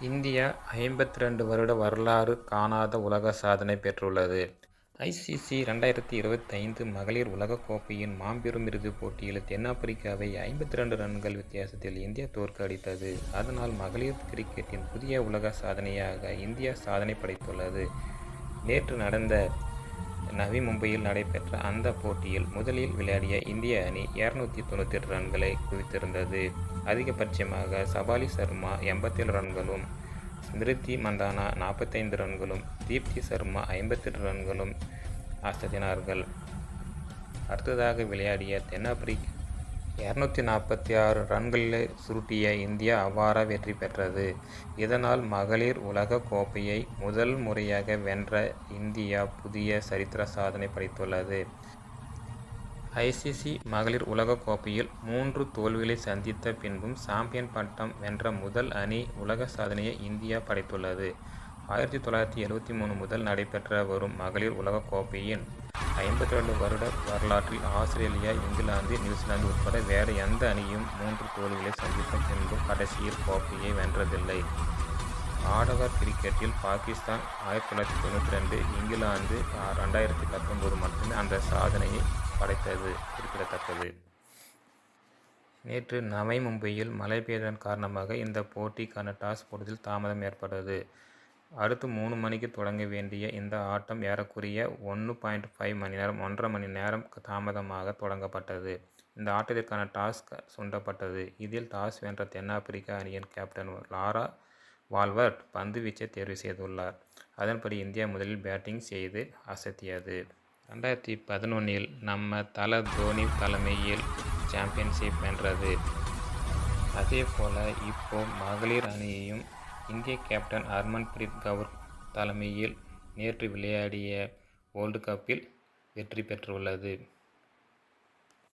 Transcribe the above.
India ஐம்பத்தி ரெண்டு வருட வரலாறு காணாத உலக சாதனை பெற்றுள்ளது. ஐசிசி ரெண்டாயிரத்தி இருபத்தைந்து மகளிர் உலகக் கோப்பையின் மாபெரும் இறுதிப் போட்டியில் தென்-ஆப்பிரிக்காவை ஐம்பத்தி ரெண்டு ரன்கள் வித்தியாசத்தில் இந்தியா தோற்கடித்தது. அதனால் மகளிர் கிரிக்கெட்டின் புதிய உலக சாதனையாக இந்தியா சாதனை படைத்துள்ளது. நேற்று நடந்த நவி மும்பையில் நடைபெற்ற அந்த போட்டியில் முதலில் விளையாடிய இந்திய அணி இருநூற்று தொண்ணூற்றெட்டு ரன்களை குவித்திருந்தது. அதிகபட்சமாக சபாலி சர்மா எண்பத்தேழு ரன்களும் ஸ்மிருதி மந்தானா நாற்பத்தைந்து ரன்களும் தீப்தி சர்மா ஐம்பத்தெட்டு ரன்களும் அசத்தினார்கள். அடுத்ததாக விளையாடிய தென்னாப்பிரிக்க இரநூத்தி நாற்பத்தி ஆறு ரன்களை சுருட்டிய இந்தியா அபார வெற்றி பெற்றது. இதனால் மகளிர் உலகக் கோப்பையை முதல் முறையாக வென்ற இந்தியா புதிய சரித்திர சாதனை படைத்துள்ளது. ஐசிசி மகளிர் உலகக் கோப்பையில் மூன்று தோல்விகளை சந்தித்த பின்பும் சாம்பியன் பட்டம் வென்ற முதல் அணி உலக சாதனையை இந்தியா படைத்துள்ளது. ஆயிரத்தி தொள்ளாயிரத்தி எழுபத்தி மூணு முதல் நடைபெற்ற வரும் மகளிர் உலகக் கோப்பையின் ஐம்பத்தி ரெண்டு வருட வரலாற்றில் ஆஸ்திரேலியா இங்கிலாந்து நியூசிலாந்து உட்பட வேறு எந்த அணியும் மூன்று தோல்விகளை சந்தித்த பின்பும் கடைசியில் கோப்பையை வென்றதில்லை. ஆடவர் கிரிக்கெட்டில் பாகிஸ்தான் ஆயிரத்தி தொள்ளாயிரத்தி தொண்ணூற்றி ரெண்டு இங்கிலாந்து ரெண்டாயிரத்தி பத்தொன்பது மட்டுமே அந்த சாதனையை படைத்தது குறிப்பிடத்தக்கது. நேற்று நவை மும்பையில் மழை பெய்ததன் காரணமாக இந்த போட்டிக்கான டாஸ் போடுவதில் தாமதம் ஏற்பட்டது. அடுத்து மூணு மணிக்கு தொடங்க வேண்டிய இந்த ஆட்டம் ஏறக்குறைய ஒன்று பாயிண்ட் ஃபைவ் மணி நேரம் ஒன்றரை மணி நேரம் தாமதமாக தொடங்கப்பட்டது. இந்த ஆட்டத்திற்கான டாஸ்க் சுண்டப்பட்டது. இதில் டாஸ் வென்ற தென்னாப்பிரிக்க அணியின் கேப்டன் லாரா வால்வர்ட் பந்து வீச்சை தேர்வு செய்துள்ளார். அதன்படி இந்தியா முதலில் பேட்டிங் செய்து அசத்தியது. ரெண்டாயிரத்தி பதினொன்றில் நம்ம தல தோனி தலைமையில் சாம்பியன்ஷிப் வென்றது. அதே போல் இப்போ மகளிர் அணியையும் இந்திய கேப்டன் ஹர்மன்பிரீத் கவுர் தலைமையில் நேற்று விளையாடிய வேர்ல்டு கப்பில் வெற்றி பெற்றுள்ளது.